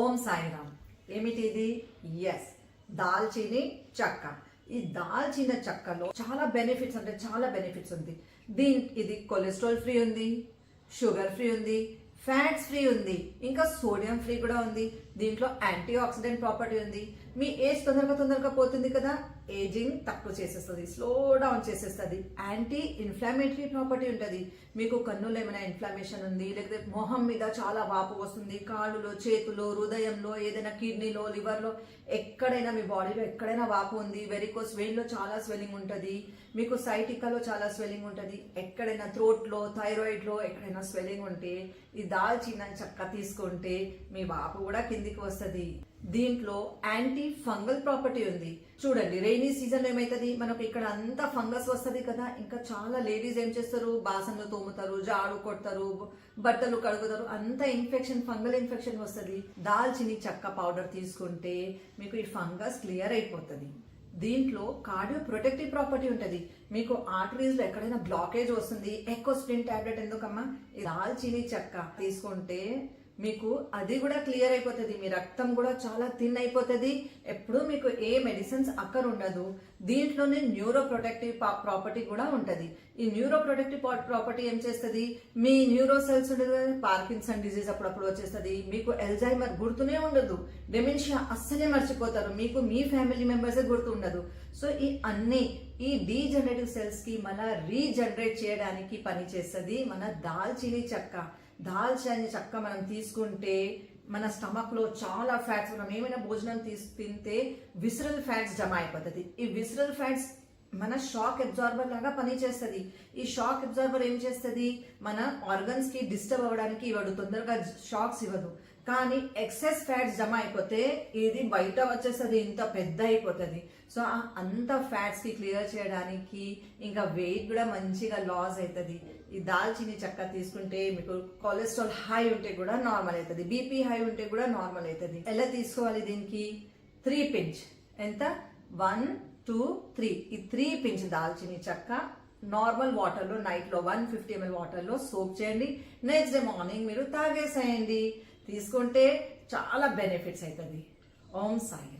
ఓం సాయిరామ్. ఏమిటిది? ఎస్ దాల్చిని చెక్క. ఈ దాల్చిన చెక్కలో చాలా బెనిఫిట్స్ అంటే చాలా బెనిఫిట్స్ ఉంది. దీని ఇది కొలెస్ట్రాల్ ఫ్రీ ఉంది షుగర్ ఫ్రీ ఉంది ఫ్యాట్స్ ఫ్రీ ఉంది ఇంకా సోడియం ఫ్రీ కూడా ఉంది. దీంట్లో యాంటీ ఆక్సిడెంట్ ప్రాపర్టీ ఉంది. మీ ఏజ్ తొందరగా తొందరగా పోతుంది కదా ఏజింగ్ తక్కువ చేసేస్తుంది స్లో డౌన్ చేసేస్తుంది. యాంటీ ఇన్ఫ్లామేటరీ ప్రాపర్టీ ఉంటుంది. మీకు కన్నులో ఏమైనా ఇన్ఫ్లమేషన్ ఉంది లేకపోతే మొహం మీద చాలా వాపు వస్తుంది కాళ్ళులో చేతులో హృదయంలో ఏదైనా కిడ్నీలో లివర్లో ఎక్కడైనా మీ బాడీలో ఎక్కడైనా వాపు ఉంది వెరికోస్ వెయిన్లో చాలా స్వెల్లింగ్ ఉంటుంది మీకు సైటికాలో చాలా స్వెల్లింగ్ ఉంటుంది ఎక్కడైనా థ్రోట్లో థైరాయిడ్లో ఎక్కడైనా స్వెల్లింగ్ ఉంటే ఈ దాల్చిన చక్క తీసుకుంటే మీ వాపు కూడా కిందికి వస్తుంది. దీంట్లో యాంటీ ఫంగల్ ప్రాపర్టీ ఉంది. చూడండి రైనీ సీజన్ ఏమవుతుంది ఏమైతుంది? మనకు ఇక్కడ అంతా ఫంగస్ వస్తుంది కదా. ఇంకా చాలా లేడీస్ ఏం చేస్తారు? బాసన్లు తోముతారు జాడు కొడతారు బట్టలు కడుగుతారు. అంత ఇన్ఫెక్షన్ ఫంగల్ ఇన్ఫెక్షన్ వస్తుంది. దాల్చిని చెక్క పౌడర్ తీసుకుంటే మీకు ఈ ఫంగస్ క్లియర్ అయిపోతుంది. దీంట్లో కార్డియో ప్రొటెక్టివ్ ప్రాపర్టీ ఉంటుంది. మీకు ఆర్టరీస్లో ఎక్కడైనా బ్లాకేజ్ వస్తుంది. ఎక్కువ స్ప్రిన్ టాబ్లెట్ ఎందుకమ్మా? దాల్చిని చెక్క తీసుకుంటే మీకు అది కూడా క్లియర్ అయిపోతుంది మీ రక్తం కూడా చాలా థిన్ అయిపోతుంది. ఎప్పుడు మీకు ఏ మెడిసిన్స్ అక్కడుండదు దీంట్లోనే న్యూరో ప్రొటెక్టివ్ ప్రాపర్టీ కూడా ఉంటుంది. ఈ న్యూరో ప్రొటెక్టివ్ ప్రాపర్టీ ఏం చేస్తుంది? మీ న్యూరో సెల్స్ ఉండదు పార్కిన్సన్ డిజీజ్ అప్పుడప్పుడు వచ్చేస్తుంది. మీకు ఎల్జైమర్ గుర్తునే ఉండదు. డెమెన్షియా అస్సలే మర్చిపోతారు. మీకు మీ ఫ్యామిలీ మెంబర్సే గుర్తు ఉండదు. సో ఈ అన్ని ఈ డీజనరేటివ్ సెల్స్కి మన రీజనరేట్ చేయడానికి పని చేస్తుంది మన దాల్చిని చెక్క. దాల్చిన చక్క మనం తీసుకుంటే మన స్టమక్లో చాలా ఫ్యాట్స్ మనం ఏమైనా భోజనం తీసి తింటే విసరల్ ఫ్యాట్స్ జమ అయిపోతుంది. ఈ విసరల్ ఫ్యాట్స్ మన షాక్ అబ్జార్బర్ లాగా పనిచేస్తుంది. ఈ షాక్ అబ్జార్బర్ ఏం చేస్తుంది? మన ఆర్గన్స్కి డిస్టర్బ్ అవ్వడానికి ఇవ్వడు తొందరగా షాక్స్ ఇవ్వదు. కానీ ఎక్సెస్ ఫ్యాట్స్ జమ అయిపోతే ఇది బయట వచ్చేస్తుంది ఇంత పెద్ద అయిపోతుంది. సో అంత ఫ్యాట్స్కి క్లియర్ చేయడానికి ఇంకా వెయిట్ కూడా మంచిగా లాస్ అవుతుంది ఈ దాల్చిని చెక్క తీసుకుంటే మీకు కొలెస్ట్రాల్ హై ఉంటే కూడా నార్మల్ అవుతుంది బీపీ హై ఉంటే కూడా నార్మల్ అవుతుంది ఎలా తీసుకోవాలి దీనికి? త్రీ పించ్ ఎంత? వన్ టూ త్రీ ఈ త్రీ పించ్ దాల్చిని చెక్క నార్మల్ వాటర్లో నైట్లో వన్ ఫిఫ్టీ ఎంఎల్ వాటర్లో సోప్ చేయండి. నెక్స్ట్ డే మార్నింగ్ మీరు తాగేసేయండి. తీసుకుంటే చాలా బెనిఫిట్స్ అవుతుంది ఓం సాయి